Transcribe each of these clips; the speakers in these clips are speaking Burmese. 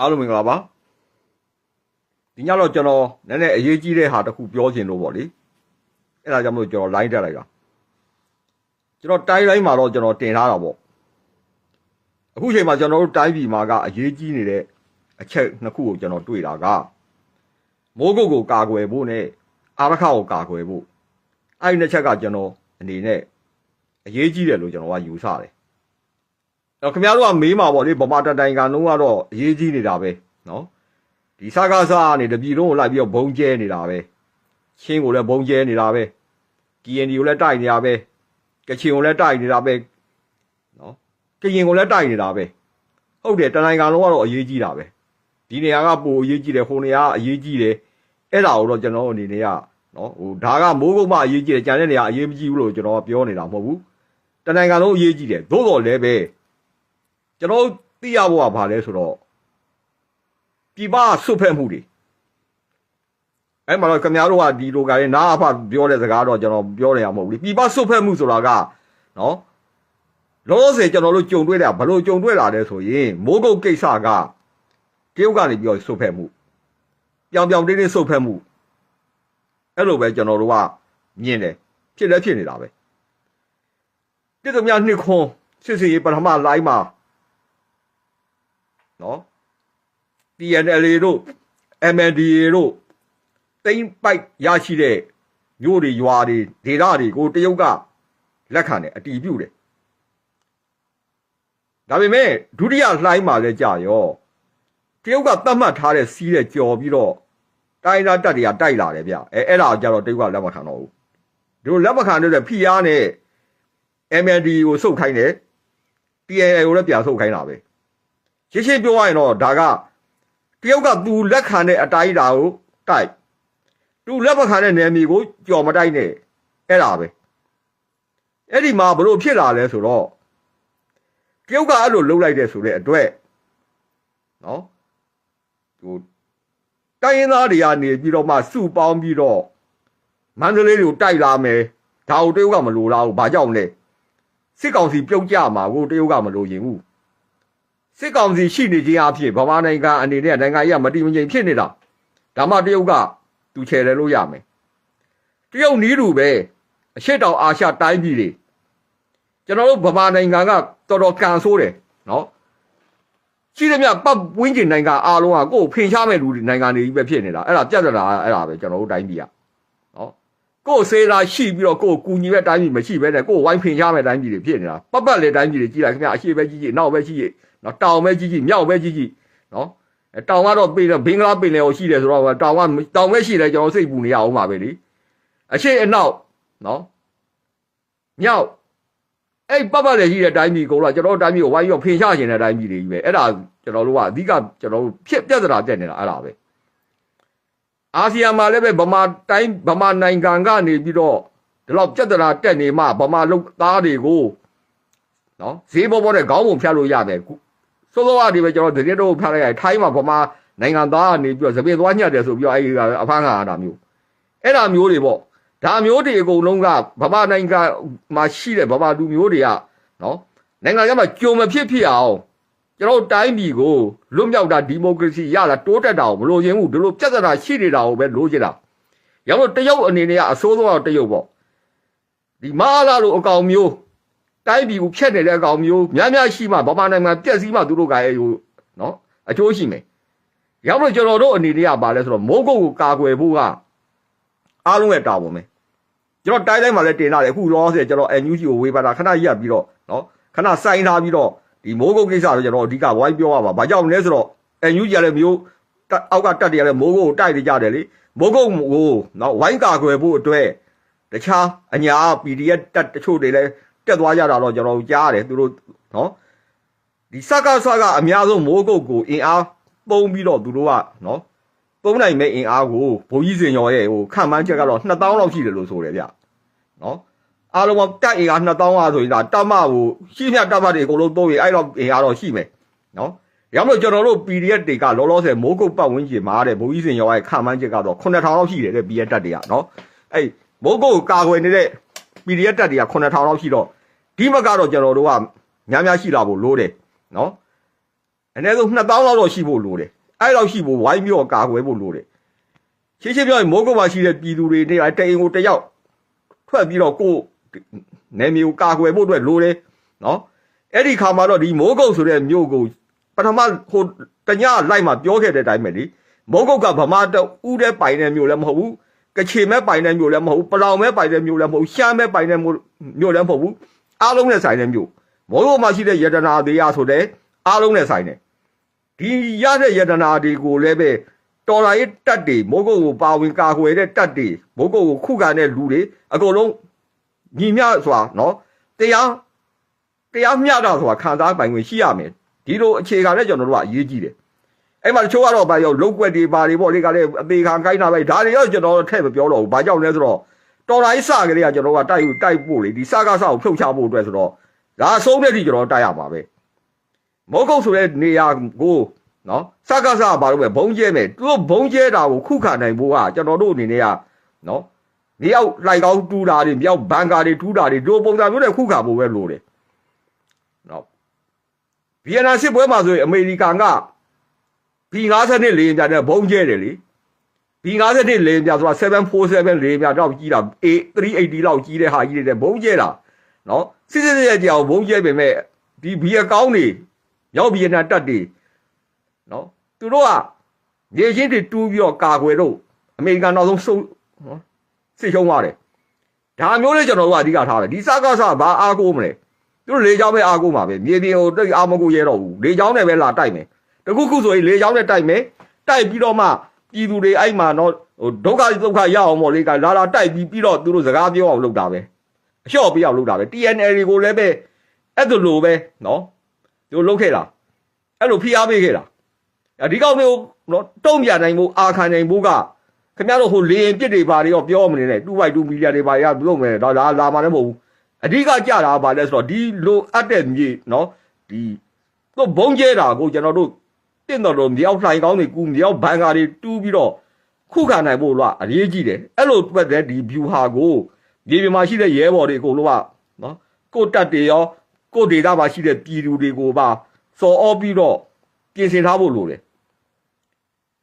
အားလုံးမင်္ဂလာပါဒီညတော့ကျွန်တော်နည်းနည်းအရေးကြီးတဲ့ဟာတစ်ခုပြောချင်လို့ပေါ့လေအဲ့ဒါကြောင့်မလို့ကျွန်တော် line တက်လိုက်တာကျွန်တော်တိုင်းတိုင်းမှာတော့ကျွန်တော်တင်ထားတာပေါ့အခုချိန်မှာကျွန်တော်တို့တိုင်းပြည်မှာကအရေးကြီးနေတဲ့အချက်နှစ်ခုကိုကျွန်တော်တွေ့တာကမိုးကုတ်ကိုကာကွယ်ဖို့နဲ့အာရခကိုကာကွယ်ဖို့အဲ့ဒီနှစ်ချက်ကကျွန်တော်အနေနဲ့အရေးကြီးတယ်လို့ကျွန်တော်ကယူဆတယ် တော့ခင်ဗျားတို့ကမေးမှာပေါ့လေဗမာတတိုင်ကလုံးကတော့အရေးကြီးနေတာပဲနော်ဒီစကားစားကနေတပြည်လုံးကိုလိုက်ပြီးတော့ဘုံကျဲနေတာပဲချင်းကိုလည်းဘုံကျဲနေတာပဲ KND ကိုလည်းတိုက်နေတာပဲကချင်ကိုလည်းတိုက်နေတာပဲနော်ကရင်ကိုလည်းတိုက်နေတာပဲဟုတ်တယ်တတိုင်ကလုံးကတော့အရေးကြီးတာပဲဒီနေရာကပိုအရေးကြီးတယ်ဟိုနေရာကအရေးကြီးတယ်အဲ့ဒါကိုတော့ကျွန်တော်အနေနဲ့ကနော်ဟိုဒါကမိုးကုတ်မှအရေးကြီးတယ်ကြံတဲ့နေရာအရေးမကြီးဘူးလို့ကျွန်တော်ပြောနေတာမဟုတ်ဘူးတတိုင်ကလုံးအရေးကြီးတယ်သို့တော်လည်းပဲ ကျွန်တော်သိရဖို့ကဘာလဲဆိုတော့ပြပဆွတ်ဖက်မှုတွေအဲ့မှာတော့ခင်ဗျားတို့ကဒီလိုကလည်းနားအဖပြောတဲ့စကားတော့ကျွန်တော်ပြောနေရမဟုတ်ဘူးလေပြပဆွတ်ဖက်မှုဆိုတာကနော်လောလောဆယ်ကျွန်တော်တို့ကြုံတွေ့တာဘလို့ကြုံတွေ့လာလဲဆိုရင်မိုးကုတ်ကိစ္စကတရုတ်ကနေပြောဆွတ်ဖက်မှုပြောင်ပြောင်တင်းတင်းဆွတ်ဖက်မှုအဲ့လိုပဲကျွန်တော်တို့ကမြင်တယ်ဖြစ်လဲဖြစ်နေတာပဲတိကျမြနှစ်ခွန်စစ်စစ်ရေးပထမလိုင်းမှာ နော် TNLA တို့ MNDA တို့တိမ့်ပိုက်ရရှိတဲ့မြို့တွေရွာတွေဒေသတွေကိုတရုတ်ကလက်ခံတယ်အတီးပြုတ်တယ်ဒါပေမဲ့ဒုတိယလှိုင်းမှာလဲကြာရောတရုတ်ကသတ်မှတ်ထားတဲ့စီးတဲ့ကြော်ပြီးတော့တိုင်းသားတက်တွေကတိုက်လာတယ်ဗျအဲအဲ့ဒါကြတော့တရုတ်ကလက်မခံတော့ဘူးဒီလိုလက်မခံတဲ့ဖိအားနဲ့ MND ကိုစုတ်ခိုင်းတယ် TNL ကိုလည်းပြန်စုတ်ခိုင်းတာပဲ ရှင်းရှင်းပြောရရင်တော့ဒါကတရုတ်ကသူလက်ခံတဲ့အတိုင်းဒါကိုတိုက်သူလက်မခံတဲ့နယ်မြေကိုကြော်မတိုက်နဲ့အဲ့ဒါပဲအဲ့ဒီမှာဘလို့ဖြစ်လာလဲဆိုတော့တရုတ်ကအဲ့လိုလှုပ်လိုက်တဲ့ဆိုတဲ့အတွက်နော်ဟိုတိုင်းရင်းသားတွေကနေပြီးတော့မှစုပေါင်းပြီးတော့မန္တလေးတွေကိုတိုက်လာမယ်ဒါကိုတရုတ်ကမလိုလားဘူးဘာကြောင့်လဲစစ်ကောင်စီပြုတ်ကြမှာကိုတရုတ်ကမလိုရင်ဘူး စစ်ကောင်စီရှိနေခြင်းအဖြစ်ဗမာနိုင်ငံအနေနဲ့နိုင်ငံကြီးကမတည်မငြိမ်ဖြစ်နေတာဒါမှတရုတ်ကသူချယ်တယ်လို့ရမယ်တရုတ်နီးတူပဲအရှိတောင်အာရှတိုင်းပြည်တွေကျွန်တော်တို့ဗမာနိုင်ငံကတော်တော်ကန်ဆိုးတယ်နော်ရှိသမျှပတ်ဝင်းကျင်နိုင်ငံအားလုံးကကိုယ်ဖင်ရှားမဲ့လူတွေနိုင်ငံတွေကြီးပဲဖြစ်နေတာအဲ့ဒါပြဿနာအဲ့ဒါပဲကျွန်တော်တို့တိုင်းပြည်ကနော်ကိုယ်စေးတာရှိပြီးတော့ကိုယ်ကူညီမဲ့တိုင်းပြည်မရှိဘဲနဲ့ကိုယ်ဝိုင်းဖင်ရှားမဲ့တိုင်းပြည်တွေဖြစ်နေတာပတ်ပတ်လေတိုင်းပြည်တွေကြီးလိုက်ခင်ဗျအရှိပဲကြီးကြီးနောက်ပဲကြီးကြီး နော်တောင်ပဲကြီးကြီးမြောက်ပဲကြီးကြီးနော်အဲတောင်ကတော့ပြင်ဘင်္ဂလားပင်လယ်ကိုရှိတယ်ဆိုတော့တောင်ကတောင်ပဲရှိတယ်ကျွန်တော်စိတ်ပူနေရအောင်ပါပဲလေအရှိအနောက်နော်မြောက်အဲ့ပတ်ပတ်လေရှိတဲ့တိုင်းပြည်ကိုတော့ကျွန်တော်တို့တိုင်းပြည်ကိုဝိုင်းရောဖင်ရှားခြင်းတဲ့တိုင်းပြည်တွေကြီးပဲအဲ့ဒါကျွန်တော်တို့ကအဓိကကျွန်တော်တို့ဖြစ်ပြဿနာတက်နေတာအဲ့ဒါပဲအာဆီယံမှာလည်းပဲဗမာတိုင်းဗမာနိုင်ငံကနေပြီးတော့ဒီလောက်ပြဿနာတက်နေမှဗမာလူသားတွေကိုနော်ဈေးဘောဘောနဲ့ခေါင်းပုံဖြတ်လို့ရတယ် စောစောကနေပဲကျွန်တော်သတင်းတော့ဖတ်လိုက်ရတယ်ထိုင်းမှာဗမာနိုင်ငံသားကနေပြီးတော့သပင်သွားညှက်တယ်ဆိုပြီးတော့အဲဒီကအဖမ်းခံရတာမျိုးအဲ့ဒါမျိုးတွေပေါ့ဒါမျိုးတွေအကုန်လုံးကဗမာနိုင်ငံမှာရှိတဲ့ဗမာလူမျိုးတွေကနော်နိုင်ငံကမှကြုံမဖြစ်ဖြစ်အောင်ကျွန်တော်တိုင်းပြည်ကိုလွတ်မြောက်တာဒီမိုကရေစီရလာတိုးတက်တာကိုမလိုချင်ဘူးဒီလိုပြဿနာရှိနေတာကိုပဲလိုချင်တာရောက်တော့တရုတ်အနေနဲ့ကအစိုးဆုံးတော့တရုတ်ပေါ့ဒီမဟာလာလိုအကောင်မျိုး တိုင်းပြည်ကိုဖျက်နေတဲ့အကောင်မျိုးများများရှိမှဗမာနိုင်ငံပြက်စီးမှသူတို့ကရဲ့ဟိုနော်အကျိုးရှိမယ်ရောက်တော့ကျွန်တော်တို့အနေနဲ့ကပါလဲဆိုတော့မိုးကုတ်ကိုကာကွယ်ဖို့ကအားလုံးရဲ့တာဝန်ပဲကျွန်တော်တိုင်းတိုင်းမှာလည်းတင်လာတယ်အခုလောဆယ်ကျွန်တော် NUG ကိုဝေဖန်တာခဏရက်ပြီးတော့နော်ခဏစိုင်းထားပြီးတော့ဒီမိုးကုတ်ကိစ္စတော့ကျွန်တော်အဓိကဝိုင်းပြောရပါဘာကြောင့်လဲဆိုတော့ NUG ကလည်းမျိုးအောက်ကတက်တယ်လည်းမိုးကုတ်ကိုတိုက်နေကြတယ်လေမိုးကုတ်ကိုနော်ဝိုင်းကာကွယ်ဖို့အတွက်တခြားအညာ PDF တက်တချို့တွေလည်း တက်သွားကြတာတော့ကျွန်တော်ကြားရတယ်သူတို့နော်ဒီစကားစကားအများဆုံးမိုးကုတ်ကိုအင်အားပုံပြီးတော့သူတို့ကနော်ပုံနိုင်မဲ့အင်အားကိုဘိုးကြီးစင်ရော်ရဲ့ဟိုခံမှန်းချက်ကတော့2000လောက်ရှိတယ်လို့ဆိုတယ်ဗျနော်အားလုံးတက်အင်အား2000ဟာဆိုရင်ဒါတမကိုရှိမြတမတွေအကုန်လုံးသုံးရင်အဲ့တော့အင်အားတော့ရှိမယ်နော်ရောက်လို့ကျွန်တော်တို့ PDF တွေကလောလောဆယ်မိုးကုတ်ပတ်ဝန်းကျင်မှာတဲ့ဘိုးကြီးစင်ရော်ရဲ့ခံမှန်းချက်ကတော့9000လောက်ရှိတယ်တဲ့ PDF တက်တွေကနော်အဲ့မိုးကုတ်ကာကွယ်နေတဲ့ PDF တက်တွေက9000လောက်ရှိတော့ ဒီမကတော့ကျွန်တော်တို့ကများများရှိလာဖို့လိုတယ်နော်အနည်းဆုံး2000လောက်တော့ရှိဖို့လိုတယ်အဲ့လောက်ရှိဖို့ဝိုင်းပြီးတော့ကာကွယ်ဖို့လိုတယ်ရှင်းရှင်းပြောရင်မိုးကုတ်မှာရှိတဲ့ပြည်သူတွေနေရာတအိမ်ကိုတယောက်ထွက်ပြီးတော့ကိုယ်နယ်မြေကိုကာကွယ်ဖို့အတွက်လိုတယ်နော်အဲ့ဒီခါမှာတော့ဒီမိုးကုတ်ဆိုတဲ့မြို့ကိုပထမဟိုတညလိုက်မှာပြောခဲ့တဲ့အတိုင်းပဲလေမိုးကုတ်ကဗမာတဦးတဲ့ပိုင်တဲ့မြို့လည်းမဟုတ်ဘူးကချင်မဲ့ပိုင်တဲ့မြို့လည်းမဟုတ်ဘူးပလောင်မဲ့ပိုင်တဲ့မြို့လည်းမဟုတ်ဘူးရှမ်းမဲ့ပိုင်တဲ့မြို့လည်းမဟုတ်ဘူး အားလုံးနဲ့ဆိုင်တဲ့မြို့မိုးကုတ်မှာရှိတဲ့ယတနာသေးရဆိုတဲ့အားလုံးနဲ့ဆိုင်တယ်ဒီရတဲ့ယတနာတွေကိုလည်းပဲတော်လာရေးတက်တွေမိုးကုတ်ကိုပါဝင်ကာကွယ်တဲ့တက်တွေမိုးကုတ်ကိုခုခံတဲ့လူတွေအကုန်လုံးညီမျှစွာနော်တရားတရားမျှတာဆိုတာခံစားပိုင်ခွင့်ရှိရမယ်ဒီလိုအခြေခံနဲ့ကျွန်တော်တို့ကအရေးကြီးတယ်အဲ့မှာတချို့ကတော့ဗာရောလုတ်ွက်တွေပါတွေပေါ့လေကလည်းအသေးခံကိုင်းတာပဲဒါတွေတော့ကျွန်တော်ထည့်မပြောတော့ဘူးဘာကြောင့်လဲဆိုတော့ တော်တိုင်းစကလေးကကျွန်တော်ကတိုက်ယူတိုက်ဖို့လေဒီစကားစကိုဖြုတ်ချဖို့အတွက်ဆိုတော့ဒါအဆုံးတဲ့ထိကျွန်တော်တိုက်ရပါပဲမောကုတ်ဆိုတဲ့နေရာကိုနော်စကားစဘာလို့ပဲဘုံကျဲမယ်သူတို့ဘုံကျဲတာကိုခုခံနိုင်ဖို့ကကျွန်တော်တို့အနေနဲ့ကနော်မြေရောက်လိုက်ကောင်းတူးတာတွေမြောက်ဘန်ကာတွေတူးတာတွေဒီပုံစံမျိုးနဲ့ခုခံဖို့ပဲလိုတယ်နော်ဗီယက်နမ်စစ်ပွဲမှာဆိုရင်အမေရိကန်က B52 လေယာဉ်ပြတဲ့ဘုံကျဲတယ်လေ B52 လေယာဉ်ပြဆိုတာ747လေယာဉ်ပြတော့ကြီးတာ A380 လောက်ကြီးတဲ့ဟာကြီးတဲ့ဘုံကျဲတာနော်စစ်စစ်ရဲ့ကြောင်ဘုံကျဲပေမဲ့ဒီဘီအကောင်းတွေရောက်ဗီယက်နမ်တက်တွေနော်သူတို့ကနေချင်းတွေတူးပြီးတော့ကာကွယ်တော့အမေရိကန်နောက်ဆုံးစုနော်စစ်ရှုံးသွားတယ်ဒါမျိုးလေးကျွန်တော်တို့ကအဓိကထားတယ်ဒီစကားစဘာအားကိုးမလဲသူတို့လေချောင်းပဲအားကိုးမှာပဲမြေပြင်ကိုတိတ်အားမကိုးရဲတော့ဘူးလေချောင်းနဲ့ပဲလာတိုက်မယ်တခုခုဆိုရင်လေချောင်းနဲ့တိုက်မယ်တိုက်ပြီးတော့မှ ပြည်သူတွေအဲ့မှာတော့ဟိုဒုက္ခဒုက္ခရအောင်ပေါ့လေကလာလာတိုက်ပြီးပြီးတော့သူတို့စကားပြောအောင်လုပ်တာပဲအလျှော့ပြအောင်လုပ်တာပဲ TNL ကိုလည်းပဲအဲ့ဒါလိုပဲနော်သူလုပ်ခဲ့တာအဲ့လိုဖိအားပေးခဲ့တာဒီကောက်မျိုးနော်တုံ့ပြန်နိုင်မှုအာခံနိုင်မှုကခင်ဗျားတို့ဟိုလေရင်ပြစ်တွေပါတွေရောပြောမနေနဲ့2 by 2မီလီယံတွေပါရလုပ်မယ်တော့လာလာမှလည်းမဟုတ်ဘူးအဓိကကြတာပါလဲဆိုတော့ဒီလိုအပ်တဲ့မြေနော်ဒီတော့ဘုံကျဲတာကိုကျွန်တော်တို့ တင့်တော်တော်မြောက်လှိုင်ကောင်းတွေကူမြောက်ဘန်ကာတွေတူးပြီးတော့ခုခံနိုင်ဖို့လို့အရေးကြီးတယ်အဲ့လိုတွက်တဲ့ဒီ view ဟာကိုမြေပြင်မှာရှိတဲ့ရဲဘော်တွေအကုန်လုံးကနော်ကိုတက်တွေရောကိုဒေတာမှာရှိတဲ့ပြည်သူတွေကိုပါစော်အောပြီးတော့ပြင်ဆင်ထားဖို့လိုတယ်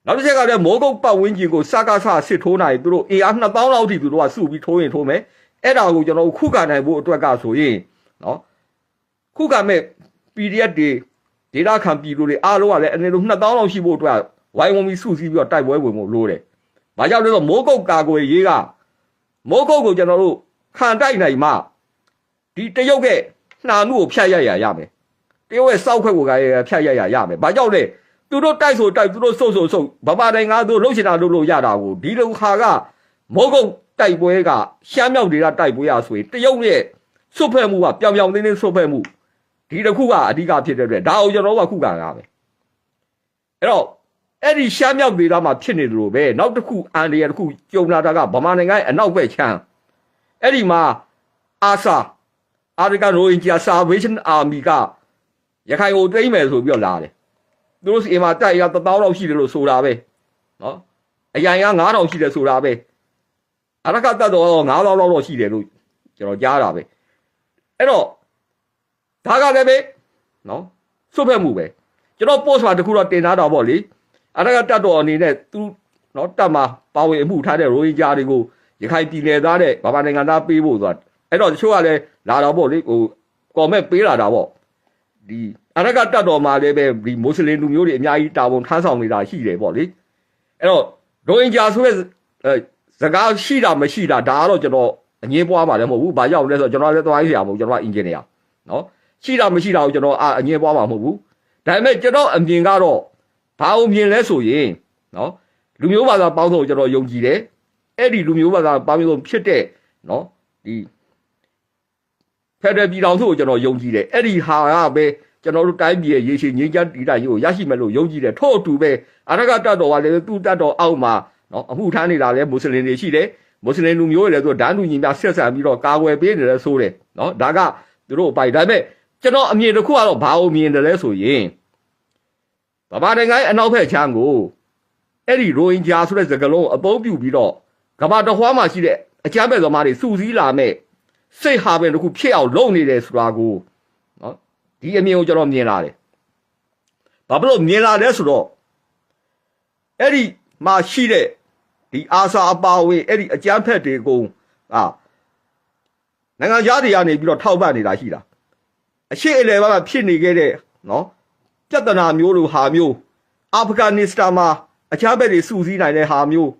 နောက်တစ်ချက်ကလည်းမိုးကုတ်ပတ်ဝန်းကျင်ကိုစကားဆစစ်ထိုးနိုင်သူတို့ AR 2000လောက်ထိသူတို့ကစုပြီးထိုးရင်ထိုးမယ်အဲ့ဒါကိုကျွန်တော်ခုခံနိုင်ဖို့အတွက်ကဆိုရင်နော်ခုခံမဲ့ PDF တွေ ဒေတာခံပြည်သူတွေအားလုံးကလည်းအနေနဲ့2000လောက်ရှိဖို့အတွက်ဝိုင်းဝန်းပြီးစုစည်းပြီးတော့တိုက်ပွဲဝင်ဖို့လိုတယ်။ဘာကြောင့်လဲဆိုတော့မိုးကုတ်ကာကွယ်ရေးကမိုးကုတ်ကိုကျွန်တော်တို့ခံတိုက်နိုင်မှဒီတရုတ်ကနှာမှုကိုဖြတ်ရရရမယ်။တရုတ်ရဲ့စောက်ခွက်ကိုကဖြတ်ရရရမယ်။ဘာကြောင့်လဲသူတို့တိုက်ဆိုတိုက်သူတို့ဆုတ်ဆုတ်ဆုတ်ဗမာတိုင်းကသူတို့လှုပ်ရှင်တာလှုပ်လို့ရတာကိုဒီလိုခါကမိုးကုတ်တိုက်ပွဲကရှမ်းမြောက်ဒေသတိုက်ပွဲရဆိုရင်တရုတ်ရဲ့စွတ်ဖက်မှုကပြောင်ပြောင်တင်းတင်းစွတ်ဖက်မှု ဒီတစ်ခုကအဓိကဖြစ်တဲ့အတွက်ဒါအောင်ကျွန်တော်တို့ကခုခံရမယ်အဲ့တော့အဲ့ဒီရှမ်းမြောက်ဒေသမှာဖြစ်နေတယ်လို့ပဲနောက်တစ်ခုအန်ဒီရတစ်ခုကြုံလာတာကဗမာနိုင်ငံရဲ့အနောက်ဘက်ခြမ်းအဲ့ဒီမှာအာဆာအာရကန်ရိုဟင်ဂျာဆာဗေးရှင်းအာမီကရခိုင်ကိုတိမ့်မယ်ဆိုပြီးတော့လာတယ်သူတို့စီမှာတိုက်ရ1000လောက်ရှိတယ်လို့ဆိုတာပဲနော်အရင်က9000ရှိတယ်ဆိုတာပဲအရကတတ်တော့9000လောက်တော့ရှိတယ်လို့ကျွန်တော်ကြားတာပဲအဲ့တော့ ဒါကလည်းပဲနော်စွတ်ဖက်မှုပဲကျွန်တော် post မှာတခုတော့တင်ထားတာပေါ့လေအရကတတ်တော်အနေနဲ့သူနော်တတ်မှာပါဝင်အမှုထားတဲ့ရိုဟင်ဂျာတွေကိုရခိုင်ပြည်နယ်သားတဲ့ဗမာနိုင်ငံသားပေးဖို့ဆိုတာအဲ့တော့တချို့ကလည်းလာတော့ပေါ့လေဟိုကော်မက်ပေးလာတာပေါ့ဒီအရကတတ်တော်မှာလည်းပဲဒီမွတ်စလင်လူမျိုးတွေအများကြီးတာဝန်ထမ်းဆောင်နေတာရှိတယ်ပေါ့လေအဲ့တော့ရိုဟင်ဂျာဆိုတဲ့စကားရှိတာမရှိတာဒါကတော့ကျွန်တော်အငင်းပွားမှာလည်းမဟုတ်ဘူး။ဘာကြောင့်လဲဆိုတော့ကျွန်တော်လည်းသွားရရမဟုတ်ကျွန်တော်ကအင်ဂျင်နီယာနော်။ ရှိတာမရှိတာကိုကျွန်တော်အငင်းပွားမှာမဟုတ်ဘူး။ဒါပေမဲ့ကျွန်တော်အမြင်ကတော့ဘာအမြင်လဲဆိုရင်နော်လူမျိုးဘာသာပေါင်းစုံကျွန်တော်ယုံကြည်တယ်။အဲ့ဒီလူမျိုးဘာသာပေါင်းစုံဖြစ်တဲ့နော်ဒီဖက်ဒရယ်ပြည်တော်စုကိုကျွန်တော်ယုံကြည်တယ်။အဲ့ဒီဟာကပဲကျွန်တော်တို့တိုင်းပြည်ရဲ့ရေရှည်ငြိမ်းချမ်းတည်တာရေးကိုရရှိမယ်လို့ယုံကြည်တယ်။ထို့အတူပဲအရကတတ်တော်ကလည်းသူ့တတ်တော်အောက်မှာနော်အမှုထမ်းနေတာလည်းမွတ်စလင်တွေရှိတယ်။မွတ်စလင်လူမျိုးတွေလည်းသူဒန်းလူညီများဆက်ဆံပြီးတော့ကာကွယ်ပေးနေတယ်ဆိုတယ်နော်ဒါကသူတို့အပိုင်ဒါပေမဲ့ ကျွန်တော်အမြင်တစ်ခုကတော့ဘာလို့မြင်တယ်လဲဆိုရင်ဗမာနိုင်ငံရဲ့အနောက်ဘက်ခြမ်းကိုအဲ့ဒီရိုဟင်ဂျာဆိုတဲ့စကားလုံးအသုံးပြုပြီးတော့ကမ္ဘာတစ်ခွားမှာရှိတဲ့အကြမ်းဖက်သမားတွေစုစည်းလာမဲ့စိတ်ဟာပင်တစ်ခုဖြစ်အောင်လုပ်နေတယ်ဆိုတာကိုနော်ဒီအမြင်ကိုကျွန်တော်မြင်လာတယ်ဘာဖြစ်လို့မြင်လာလဲဆိုတော့အဲ့ဒီမှာရှိတဲ့ဒီအာစာအပါအဝင်အဲ့ဒီအကြမ်းဖက်တွေကိုအာနိုင်ငံသားတွေကနေပြီးတော့ထောက်ပံ့နေတာရှိတာ အရှိအလေဘာမှဖြစ်နေခဲ့တဲ့နော်ပြဿနာမျိုးလိုဟာမျိုးအာဖဂန်နစ္စတန်မှာအကြမ်းဖက်တွေစုစည်းနိုင်တဲ့ဟာမျိုး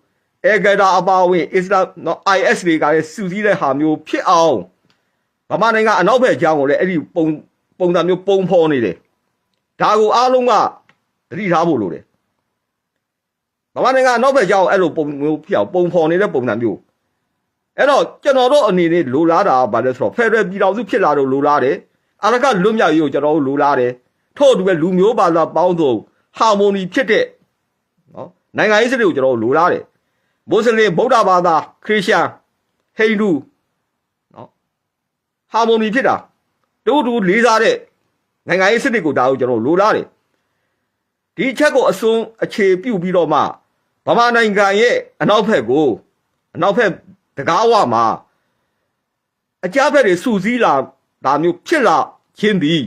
အေဂဒါအပါအဝင်အစ္စလာမ်နော် IS တွေကလည်းစုစည်းတဲ့ဟာမျိုးဖြစ်အောင်ဗမာနိုင်ငံအနောက်ဘက်အကြောင်းကိုလည်းအဲ့ဒီပုံပုံစံမျိုးပုံဖော်နေတယ်ဒါကိုအားလုံးကသတိထားဖို့လိုတယ်ဗမာနိုင်ငံအနောက်ဘက်အကြောင်းအဲ့လိုပုံမျိုးဖြစ်အောင်ပုံဖော်နေတဲ့ပုံစံမျိုးအဲ့တော့ကျွန်တော်တို့အနေနဲ့လိုလားတာကဘာလဲဆိုတော့ဖက်ဒရယ်ပြည်တော်စုဖြစ်လာတော့လိုလားတယ် အရကလွတ်မြောက်ရေးကိုကျွန်တော်တို့လိုလားတယ်ထို့အတူပဲလူမျိုးဘာသာပေါင်းစုံဟာမိုနီဖြစ်တဲ့နော်နိုင်ငံရေးစနစ်ကိုကျွန်တော်တို့လိုလားတယ်မွတ်စလင်ဗုဒ္ဓဘာသာခရစ်ယာန်ဟိန္ဒူနော်ဟာမိုနီဖြစ်တာတူတူလေးစားတဲ့နိုင်ငံရေးစနစ်ကိုဒါကိုကျွန်တော်တို့လိုလားတယ်ဒီအချက်ကိုအစွန်းအခြေပြုပြီးတော့မှဗမာနိုင်ငံရဲ့အနောက်ဘက်ကိုအနောက်ဘက်တကားဝမှာအကြမ်းဖက်တွေစုစည်းလာ ဒါမျိုးဖြစ်လာခြင်းသည်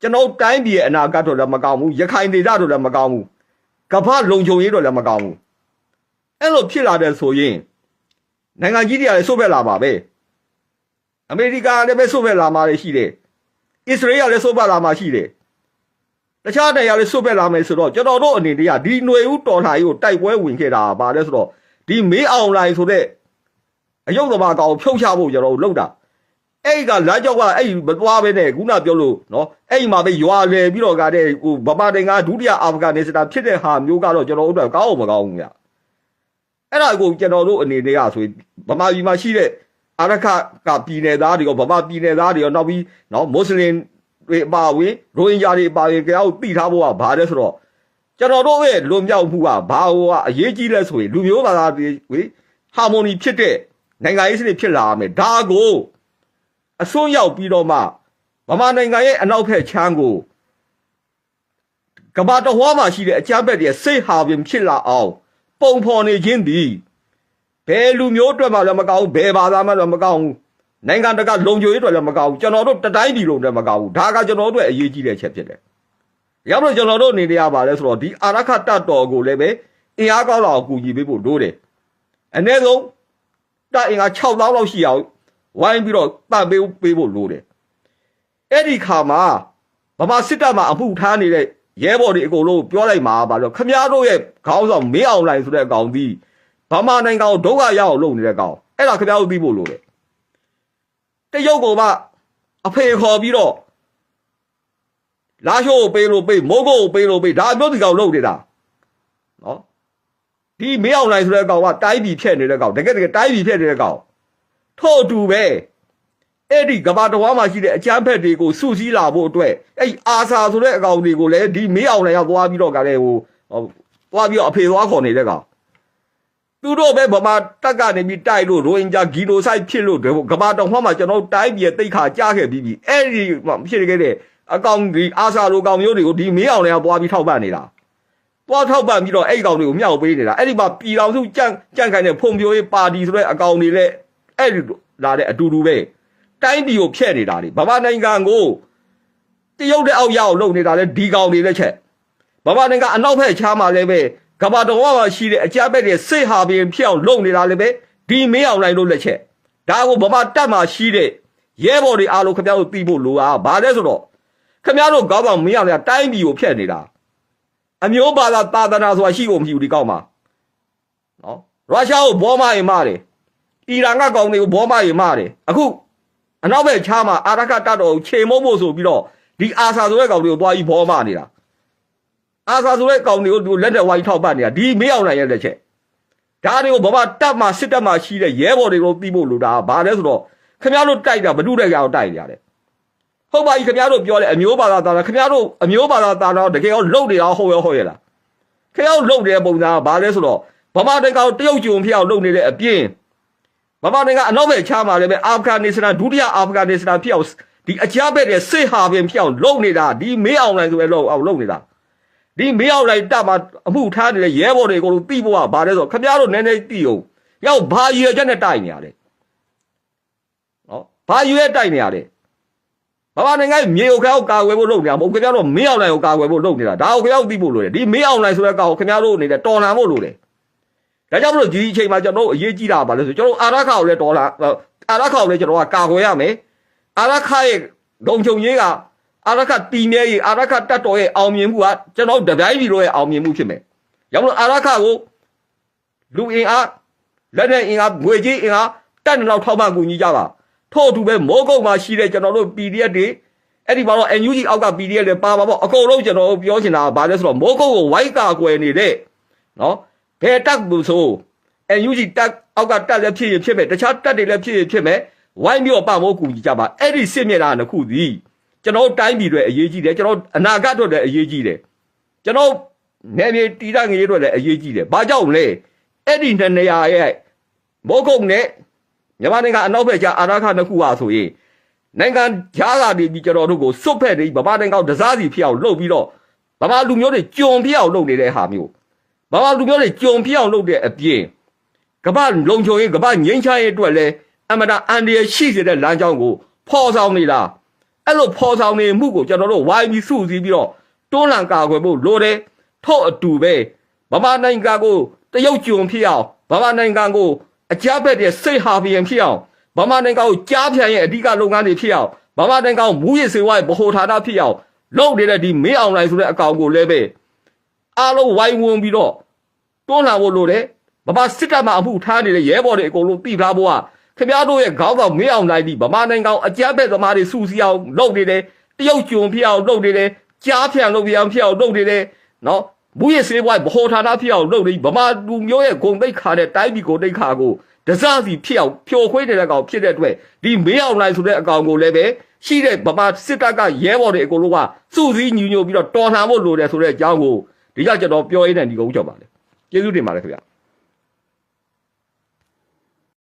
ကျွန်တော်တိုင်းပြည်ရဲ့အနာဂတ်တော့လည်းမကောင်းဘူးရခိုင်ဒေသတော့လည်းမကောင်းဘူးကမ္ဘာလုံခြုံရေးတော့လည်းမကောင်းဘူးအဲ့လိုဖြစ်လာတဲ့ဆိုရင်နိုင်ငံကြီးတွေကလည်းဆုတ်ဖက်လာပါပဲအမေရိကန်လည်းပဲဆုတ်ဖက်လာမှာရှိတယ်အစ္စရေးကလည်းဆုတ်ဖက်လာမှာရှိတယ်တခြားနိုင်ငံလည်းဆုတ်ဖက်လာမယ်ဆိုတော့ကျွန်တော်တို့အနေနဲ့ကဒီຫນွေဦးတော်လှန်ရေးကိုတိုက်ပွဲဝင်ခဲ့တာပါလဲဆိုတော့ဒီမေးအောင်လိုင်းဆိုတဲ့အယုတ်သမားကောင်ဖြုတ်ချဖို့ကျွန်တော်တို့လုပ်တာ အဲ့ကလမ်းကြောက်ကအဲ့မသွားပဲနဲ့ခုနပြောလို့နော်အဲ့မှာပဲရွာလေပြီးတော့ကတဲ့ဟိုဗမာနိုင်ငံဒုတိယအာဖဂန်နစ္စတန်ဖြစ်တဲ့ဟာမျိုးကတော့ကျွန်တော်တို့အတွက်ကောင်းအောင်မကောင်းဘူးဗျအဲ့ဒါကိုကျွန်တော်တို့အနေနဲ့ကဆိုရင်ဗမာပြည်မှာရှိတဲ့အာရခကပြည်နယ်သားတွေရောဗမာပြည်နယ်သားတွေရောနောက်ပြီးနော်မွတ်စလင်တွေအပါဝင်ရိုဟင်ဂျာတွေအပါဝင်ကြောက်တိထားဖို့ကဘာလဲဆိုတော့ကျွန်တော်တို့ရဲ့လွန်မြောက်မှုကဘာဟိုကအရေးကြီးလဲဆိုရင်လူမျိုးဘာသာတွေဝေဟာမိုနီဖြစ်တဲ့နိုင်ငံရေးစနစ်ဖြစ်လာမယ်ဒါကို အစွန်းရောက်ပြီးတော့မှဗမာနိုင်ငံရဲ့အနောက်ဘက်ချမ်းကိုကဘာတော်ဟွားမှာရှိတဲ့အကြမ်းဖက်တွေစိတ်ဟာပင်ဖြစ်လာအောင်ပုံဖော်နေခြင်းသည်ဘယ်လူမျိုးအတွက်မှလည်းမကောင်းဘူးဘယ်ဘာသာမှလည်းမကောင်းဘူးနိုင်ငံတကာလုံခြုံရေးအတွက်လည်းမကောင်းဘူးကျွန်တော်တို့တတိုင်းပြည်လုံးလည်းမကောင်းဘူးဒါကကျွန်တော်တို့အရေးကြီးတဲ့ချက်ဖြစ်တယ်။ရောက်လို့ကျွန်တော်တို့အနေနဲ့ရပါလဲဆိုတော့ဒီအာရခတတ်တော်ကိုလည်းပဲအင်အားကောင်းလောက်ကူညီပေးဖို့လိုတယ်။အ ਨੇ ဆုံးတပ်အင်အား6000လောက်ရှိအောင် ဝိုင်းပြီးတော့တတ်ပေးပေးဖို့လိုတယ်အဲ့ဒီခါမှာဗမာစစ်တပ်မှာအမှုထားနေတဲ့ရဲဘော်တွေအကုန်လုံးပြောလိုက်မှာပါလို့ခမည်းတော်ရဲ့ခေါင်းဆောင်မင်းအောင်လိုင်ဆိုတဲ့ကောင်ဒီဗမာနိုင်ငံကိုဒုက္ခရအောင်လုပ်နေတဲ့ကောင်အဲ့ဒါခမည်းတော်သိဖို့လိုတယ်တရုတ်ကမှအဖေခေါ်ပြီးတော့လာရှိုးကိုပေးလို့ပေးမိုးကိုပေးလို့ပေးဒါအမျိုးဒီကောင်လုပ်နေတာနော်ဒီမင်းအောင်လိုင်ဆိုတဲ့ကောင်ကတိုင်းပြည်ဖြက်နေတဲ့ကောင်တကယ်တကယ်တိုင်းပြည်ဖြက်နေတဲ့ကောင် ထို့အတူပဲအဲ့ဒီကဘာတော်မှာရှိတဲ့အချမ်းဖက်တွေကိုစုစည်းလာဖို့အတွက်အဲ့အာစာဆိုတဲ့အကောင်တွေကိုလည်းဒီမေးအောင်လည်းရောက်သွားပြီးတော့ကလည်းဟိုသွားပြီးတော့အဖေသွားခေါ်နေတဲ့ကောင်သူတို့ပဲဗမာတက်ကနေပြီးတိုက်လို့ရိုဟင်ဂျာဂီလိုဆိုင်ဖြစ်လို့ကဘာတော်မှာကျွန်တော်တိုင်းပြည်တိတ်ခါကြားခဲ့ပြီးပြီအဲ့ဒီဖြစ်ခဲ့တဲ့အကောင်ဒီအာစာလိုကောင်မျိုးတွေကိုဒီမေးအောင်လည်းသွားပြီးထောက်ပံ့နေတာသွားထောက်ပံ့ပြီးတော့အဲ့ဒီကောင်တွေကိုမြောက်ပေးနေတာအဲ့ဒီမှာပြည်တော်စုကြန့်ကြန့်ခိုင်တဲ့ဖုန်ပြိုးရေးပါတီဆိုတဲ့အကောင်တွေလည်း အဲ့ဒီလာတဲ့အတူတူပဲတိုင်းပြည်ကိုဖျက်နေတာလေဗမာနိုင်ငံကိုတရုတ်တဲ့အောက်ရအောင်လုပ်နေတာလေဒီကောင်တွေလက်ချက်ဗမာနိုင်ငံအနောက်ဘက်ချားမှာလည်းပဲကဘာတော်မှာရှိတဲ့အကြမ်းဖက်တွေစိတ်ဟာပင်ဖျက်အောင်လုပ်နေတာလည်းပဲဒီမင်းအောင်လိုက်လို့လက်ချက်ဒါကိုဗမာတပ်မှာရှိတဲ့ရဲဘော်တွေအားလုံးခင်ဗျားတို့သိဖို့လိုတာဘာလဲဆိုတော့ခင်ဗျားတို့ကောင်းပါမင်းအောင်လည်းတိုင်းပြည်ကိုဖျက်နေတာအမျိုးဘာသာသာသနာဆိုတာရှိဖို့မရှိဘူးဒီကောက်မှာနော်ရုရှားကိုဘောမရင်မတယ် အီရန်ကကောင်တွေကိုဘောမရေမတယ်အခုအနောက်ဘက်ချားမှာအာရခတတ်တော်ကိုချိန်မုံဖို့ဆိုပြီးတော့ဒီအာဆာဆိုတဲ့ကောင်တွေကိုသွားပြီးဘောမနေတာအာဆာဆိုတဲ့ကောင်တွေကိုလက်နဲ့ဝိုင်းထောက်ပတ်နေတာဒီမေးအောင်နိုင်ရဲ့လက်ချက်ဒါတွေကိုဘဘတက်မှာစစ်တက်မှာရှိတဲ့ရဲဘော်တွေကိုပြီးဖို့လိုတာဘာလဲဆိုတော့ခင်ဗျားတို့တိုက်တာဘ누구တဲ့ကြောင်တိုက်နေရတယ်ဟုတ်ပါပြီခင်ဗျားတို့ပြောတယ်အမျိုးဘာသာတာခင်ဗျားတို့အမျိုးဘာသာတာတော့တကယ်ရောလုံနေတာဟုတ်ရောဟုတ်ရလားခင်ဗျားတို့လုံနေတဲ့ပုံစံကဘာလဲဆိုတော့ဗမာတကောင်တရုတ်ကျုံဖျောက်လုံနေတဲ့အပြင် မမနိုင်ငံအနောက်ဘက်ချားမှာလည်းပဲအာဖဂန်နစ္စတန်ဒုတိယအာဖဂန်နစ္စတန်ဖြစ်အောင်ဒီအကြမ်းဖက်တဲ့စစ်ဟာပင်ဖြစ်အောင်လုပ်နေတာဒီမေးအောင်လိုက်ဆိုပဲလုပ်အောင်လုပ်နေတာဒီမေးအောင်လိုက်တပ်မှာအမှုထားနေတဲ့ရဲဘော်တွေကိုလို့ပြီးဖို့ကဘာလဲဆိုတော့ခမရတို့နည်းနည်းပြီးအောင်ရောက်ဘာရွယ်ချက်နဲ့တိုက်နေရလဲနော်ဘာရွယ်တိုက်နေရလဲဗဗမာနိုင်ငံမြေကိုခရောက်ကာကွယ်ဖို့လုပ်နေတာမဟုတ်ခင်ဗျားတို့မင်းအောင်လိုင်ကိုကာကွယ်ဖို့လုပ်နေတာဒါကိုခင်ဗျားတို့သိဖို့လိုတယ်ဒီမင်းအောင်လိုင်ဆိုတဲ့ကောင်ကိုခင်ဗျားတို့အနေနဲ့တော်လှန်ဖို့လိုတယ် ဒါကြောင့်မလို့ဒီအချိန်မှာကျွန်တော်တို့အရေးကြီးတာပါလဲဆိုကျွန်တော်တို့အာရခကိုလည်းတော်လှန်အာရခကိုလည်းကျွန်တော်ကကာကွယ်ရမယ်အာရခရဲ့ဒုံချုံရေးကအာရခတီနေရေးအာရခတတ်တော်ရဲ့အောင်မြင်မှုကကျွန်တော်တို့တပိုင်းပြည်တို့ရဲ့အောင်မြင်မှုဖြစ်မယ်ရောမလို့အာရခကိုလူအင်အားလက်နဲ့အင်အားငွေကြီးအင်အားတက်နေတော့ထောက်မှကူညီကြပါထို့အတူပဲမိုးကုတ်မှာရှိတဲ့ကျွန်တော်တို့ PDF တွေအဲ့ဒီမှာတော့ NUG အောက်က PDF တွေပါပါပေါ့အကုန်လုံးကျွန်တော်တို့ပြောချင်တာကဘာလဲဆိုတော့မိုးကုတ်ကိုဝိုက်ကာကွယ်နေတဲ့နော် ဘယ်တက်ဘူးဆို NUG တက်အောက်ကတက်လည်းဖြစ်ရင်ဖြစ်မယ်တခြားတက်တွေလည်းဖြစ်ရင်ဖြစ်မယ်ဝိုင်းပြီးတော့ပမိုးကူညီကြပါအဲ့ဒီစစ်မျက်နှာတစ်ခုသည်ကျွန်တော်တို့တိုင်းပြည်တွေအရေးကြီးတယ်ကျွန်တော်အနာဂတ်အတွက်လည်းအရေးကြီးတယ်ကျွန်တော်နယ်မြေတည်တံ့ငရေအတွက်လည်းအရေးကြီးတယ်ဘာကြောင့်လဲအဲ့ဒီနှစ်နေရာရဲ့မိုးကုတ်နဲ့မြန်မာနိုင်ငံအနောက်ဘက်ကျအာရခနှစ်ခုဟာဆိုရင်နိုင်ငံဂျားကနေပြီးကျွန်တော်တို့ကိုစွတ်ဖက်နေဗမာနိုင်ငံကိုတစားစီဖြစ်အောင်လုပ်ပြီးတော့ဗမာလူမျိုးတွေကြုံဖြစ်အောင်လုပ်နေတဲ့ဟာမျိုး ဗမာလူမျိုးတွေကြုံဖြစ်အောင်လုပ်တဲ့အပြင်ကမ္ဘာလုံခြုံရေးကမ္ဘာငြိမ်းချမ်းရေးအတွက်လည်းအမတာအန်ဒီရရှိစေတဲ့လမ်းကြောင်းကိုဖော်ဆောင်နေတာအဲ့လိုဖော်ဆောင်နေမှုကိုကျွန်တော်တို့ဝိုင်းပြီးစုစည်းပြီးတော့တွန်းလှန်ကာကွယ်ဖို့လိုတယ်ထို့အတူပဲဗမာနိုင်ငံကိုတရုတ်ကြုံဖြစ်အောင်ဗမာနိုင်ငံကိုအကြမ်းဖက်တဲ့စိတ်ဟာဘီယံဖြစ်အောင်ဗမာနိုင်ငံကိုကြားဖြန့်ရဲ့အဓိကလုပ်ငန်းတွေဖြစ်အောင်ဗမာနိုင်ငံကိုမူရစ်စေဝါရဲ့ဗဟိုဌာနဖြစ်အောင်လုပ်နေတဲ့ဒီမင်းအောင်လိုင်ဆိုတဲ့အကောင်ကိုလည်းပဲ အားလုံးဝိုင်းဝန်းပြီးတော့တွန်းလှန်ဖို့လိုတယ်ဗမာစစ်တပ်မှအမှုထားနေတဲ့ရဲဘော်တွေအကုန်လုံးတိထားဖို့ကခင်ဗျားတို့ရဲ့ခေါင်းဆောင်မင်းအောင်လိုက်ပြီးဗမာနိုင်ငံကိုအကြမ်းဖက်သမားတွေစုစည်းအောင်လုပ်နေတယ်တရုတ်ကျွံဖြစ်အောင်လုပ်နေတယ်ကြားဖြန့်လုပ်ပြအောင်ဖြစ်အောင်လုပ်နေတယ်နော်မူရစေးဘွားဗဟိုဌာနဖြစ်အောင်လုပ်နေဗမာလူမျိုးရဲ့ဂုံတိတ်ခါတဲ့တိုင်းပြည်ကိုတိတ်ခါကိုဒဇစီဖြစ်အောင်ဖြိုခွေးတဲ့ကောင်ဖြစ်တဲ့အတွက်ဒီမင်းအောင်လိုက်ဆိုတဲ့အကောင်ကိုလည်းပဲရှိတဲ့ဗမာစစ်တပ်ကရဲဘော်တွေအကုန်လုံးကစုစည်းညီညွတ်ပြီးတော့တော်လှန်ဖို့လိုတယ်ဆိုတဲ့အကြောင်းကို ဒီကကျွန်တော်ပြောရင်းနဲ့ဒီကုန်းကြောက်ပါလေကျေးဇူးတင်ပါတယ်ခင်ဗျာ